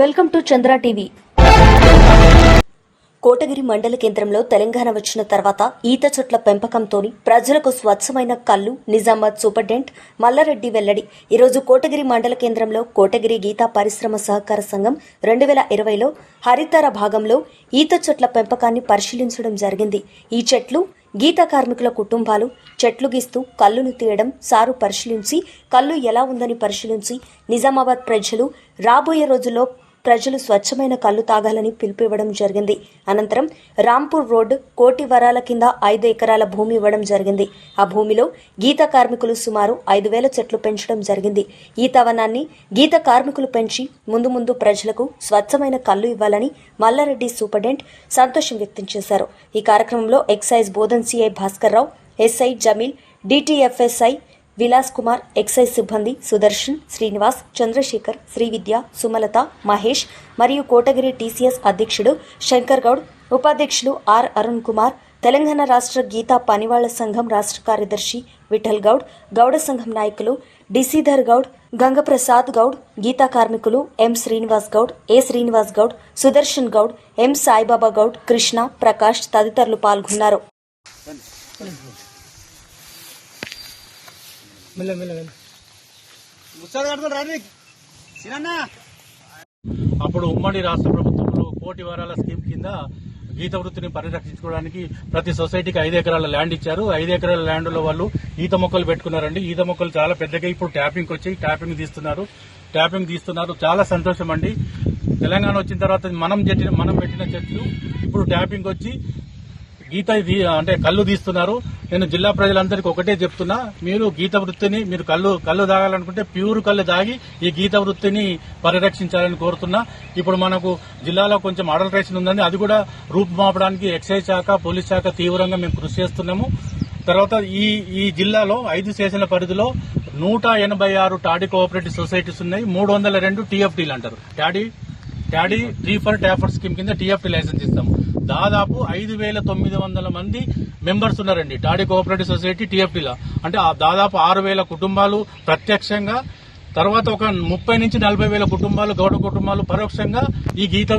Welcome to Chandra TV. Kotagiri మండల కేంద్రంలో తెలంగాణ వచ్చిన తర్వాత ఈత చెట్ల పెంపకంతోని ప్రజలకు స్వచ్ఛమైన కళ్ళు నిజామాబాద్ సూపరింటెండెంట్ మల్లారెడ్డి వెల్లడి. ఈరోజు కోటగిరి మండల కేంద్రంలో కోటగిరి గీతా పరిశ్రమ సహకార సంఘం రెండు వేల ఇరవైలో హరితార భాగంలో ఈత చెట్ల పెంపకాన్ని పరిశీలించడం జరిగింది. ఈ చెట్లు గీత కార్మికుల కుటుంబాలు చెట్లు గీస్తూ కళ్ళును తీయడం సారు పరిశీలించి కళ్ళు ఎలా ఉందని పరిశీలించి నిజామాబాద్ ప్రజలు రాబోయే రోజుల్లో ప్రజలు స్వచ్ఛమైన కళ్ళు తాగాలని పిలుపివ్వడం జరిగింది. అనంతరం రాంపూర్ రోడ్డు కోటి వరాల కింద ఐదు ఎకరాల భూమి ఇవ్వడం జరిగింది. ఆ భూమిలో గీత కార్మికులు సుమారు ఐదు వేల చెట్లు పెంచడం జరిగింది. ఈ తవనాన్ని గీత కార్మికులు పెంచి ముందు ముందు ప్రజలకు స్వచ్ఛమైన కళ్ళు ఇవ్వాలని మల్లారెడ్డి సూపరింటెండెంట్ సంతోషం వ్యక్తం చేశారు. ఈ కార్యక్రమంలో excise Bodhan CI Bhaskar Rao SI Jameel DTFSI Vilas Kumar excise సిబ్బంది సుదర్శన్ శ్రీనివాస్ చంద్రశేఖర్ శ్రీవిద్య సుమలత మహేష్ మరియు కోటగిరి టీసీఎస్ అధ్యక్షుడు శంకర్ గౌడ్ ఉపాధ్యక్షులు ఆర్ అరుణ్ కుమార్ తెలంగాణ రాష్ట్ర గీతా పనివాళ్ళ సంఘం రాష్ట్ర కార్యదర్శి విఠల్ గౌడ్ గౌడ సంఘం నాయకులు డిసిధర్ గౌడ్ గంగప్రసాద్ గౌడ్ గీతా కార్మికులు ఎం శ్రీనివాస్ గౌడ్ ఏ శ్రీనివాస్ గౌడ్ సుదర్శన్ గౌడ్ ఎం సాయిబాబా గౌడ్ కృష్ణ ప్రకాష్ తదితరులు పాల్గొన్నారు. మెల్ల మెల్ల మెల్ల. ముచ్చారు కట్టుకుని రండి. సినన్న అప్పుడు ఉమ్మడి రాష్ట్ర ప్రభుత్వంలో కోటి వారాల స్కీమ్ కింద గీత వృత్తిని పరిరక్షించుకోవడానికి ప్రతి సొసైటీకి ఐదు ఎకరాల ల్యాండ్ ఇచ్చారు. ఐదు ఎకరాల ల్యాండ్లో వాళ్ళు ఈత మొక్కలు పెట్టుకున్నారండి. ఈత మొక్కలు చాలా పెద్దగా ఇప్పుడు ట్యాపింగ్ వచ్చి ట్యాపింగ్ తీస్తున్నారు. ట్యాపింగ్ తీస్తున్నారు. చాలా సంతోషం అండి. తెలంగాణ వచ్చిన తర్వాత మనం చెట్టిన మనం పెట్టిన చెట్లు ఇప్పుడు ట్యాపింగ్ వచ్చి గీత ఇది అంటే కళ్ళు తీస్తున్నారు. నేను జిల్లా ప్రజలందరికీ ఒకటే చెప్తున్నా. మీరు గీత వృత్తిని మీరు కళ్ళు కళ్ళు తాగాలనుకుంటే ప్యూర్ కళ్ళు తాగి ఈ గీత వృత్తిని పరిరక్షించాలని కోరుతున్నా. ఇప్పుడు మనకు జిల్లాలో కొంచెం అడల్ట్రేషన్ ఉందని అది కూడా రూపుమాపడానికి ఎక్సైజ్ శాఖ పోలీస్ శాఖ తీవ్రంగా మేము కృషి చేస్తున్నాము. తర్వాత ఈ ఈ జిల్లాలో ఐదు స్టేషన్ల పరిధిలో నూట ఎనభై ఆరు టాడీ కోఆపరేటివ్ సొసైటీస్ ఉన్నాయి. మూడు వందల రెండు టీఎఫ్టీలు అంటారు. Toddy daddy tree for tapper scheme కింద టీఎఫ్టీ లైసెన్స్ ఇస్తాం. దాదాపు ఐదు వేల తొమ్మిది వందల మంది మెంబర్స్ ఉన్నారండి. టాడీ కోఆపరేటివ్ సొసైటీ టీఎఫ్టీలో అంటే ఆ దాదాపు ఆరు వేల కుటుంబాలు ప్రత్యక్షంగా తర్వాత ఒక ముప్పై నుంచి నలభై వేల కుటుంబాలు గౌడ కుటుంబాలు పరోక్షంగా ఈ గీత